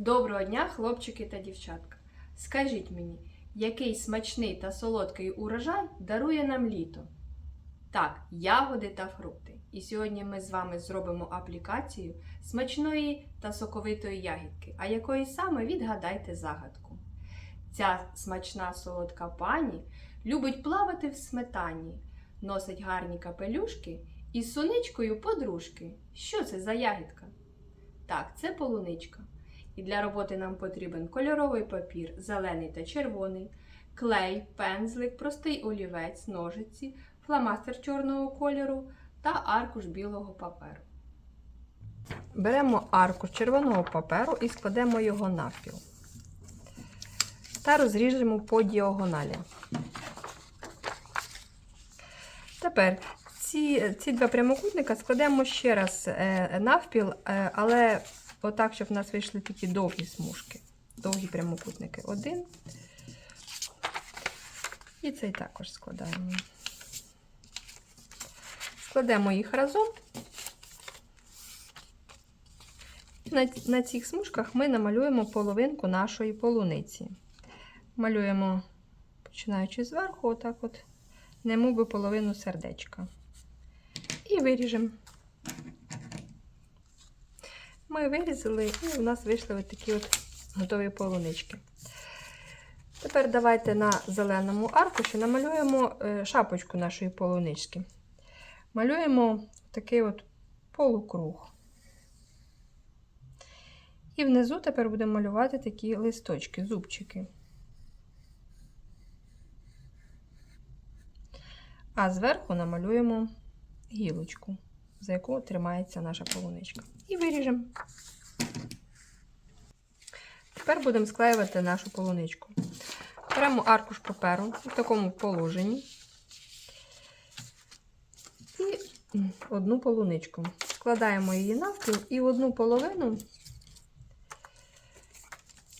Доброго дня, хлопчики та дівчатка. Скажіть мені, який смачний та солодкий урожай дарує нам літо? Так, ягоди та фрукти. І сьогодні ми з вами зробимо аплікацію смачної та соковитої ягідки, а якої саме відгадайте загадку. Ця смачна солодка пані любить плавати в сметані, носить гарні капелюшки і з соничкою подружки. Що це за ягідка? Так, це полуничка. І для роботи нам потрібен кольоровий папір, зелений та червоний, клей, пензлик, простий олівець, ножиці, фломастер чорного кольору та аркуш білого паперу. Беремо аркуш червоного паперу і складемо його навпіл. Та розріжемо по діагоналі. Тепер ці, ці два прямокутника складемо ще раз е, навпіл, е, але отак, щоб в нас вийшли такі довгі смужки. Довгі прямокутники. Один. І цей також складаємо. Складемо їх разом. На, на цих смужках ми намалюємо половинку нашої полуниці. Малюємо, починаючи зверху, отак от, немов би половину сердечка. І виріжемо. Ми вирізали, і у нас вийшли от такі от готові полунички. Тепер давайте на зеленому аркуші намалюємо е, шапочку нашої полунички. Малюємо такий от полукруг. І внизу тепер будемо малювати такі листочки, зубчики. А зверху намалюємо гілочку, за яку тримається наша полуничка. І виріжемо. Тепер будемо склеювати нашу полуничку. Беремо аркуш паперу в такому положенні і одну полуничку. Складаємо її навпіл і одну половину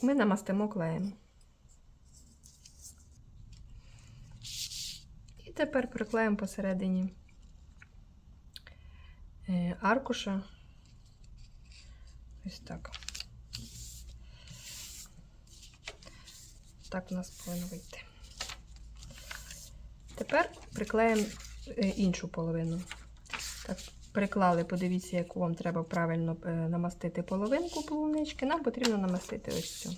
ми намастимо клеєм. І тепер приклеїмо посередині аркуша. Ось так. Так у нас повинно вийти. Тепер приклеїмо е, іншу половину. Так, приклали, подивіться, яку вам треба правильно е, намастити половинку полунички. Нам потрібно намастити ось цю.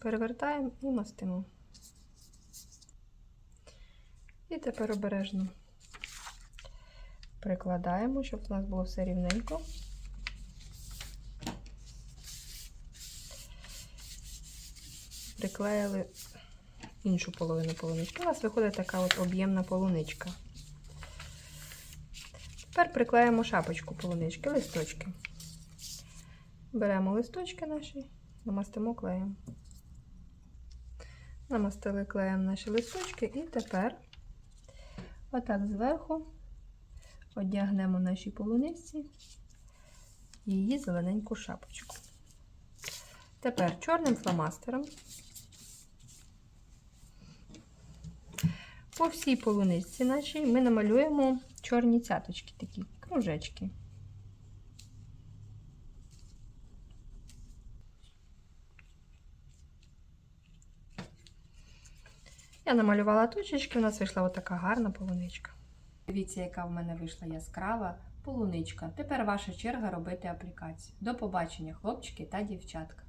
Перевертаємо і мастимо. І тепер обережно прикладаємо, щоб у нас було все рівненько. Приклеїли іншу половину полунички. У нас виходить така от об'ємна полуничка. Тепер приклеїмо шапочку полунички, листочки. Беремо листочки наші, намастимо клеєм. Намастили клеєм наші листочки, і тепер, отак зверху, одягнемо наші полуниці її зелененьку шапочку. Тепер чорним фломастером по всій полуниці нашій ми намалюємо чорні цяточки, такі кружечки. Я намалювала точечки, у нас вийшла отака гарна полуничка. Дивіться, яка в мене вийшла яскрава полуничка. Тепер ваша черга робити аплікацію. До побачення, хлопчики та дівчатка.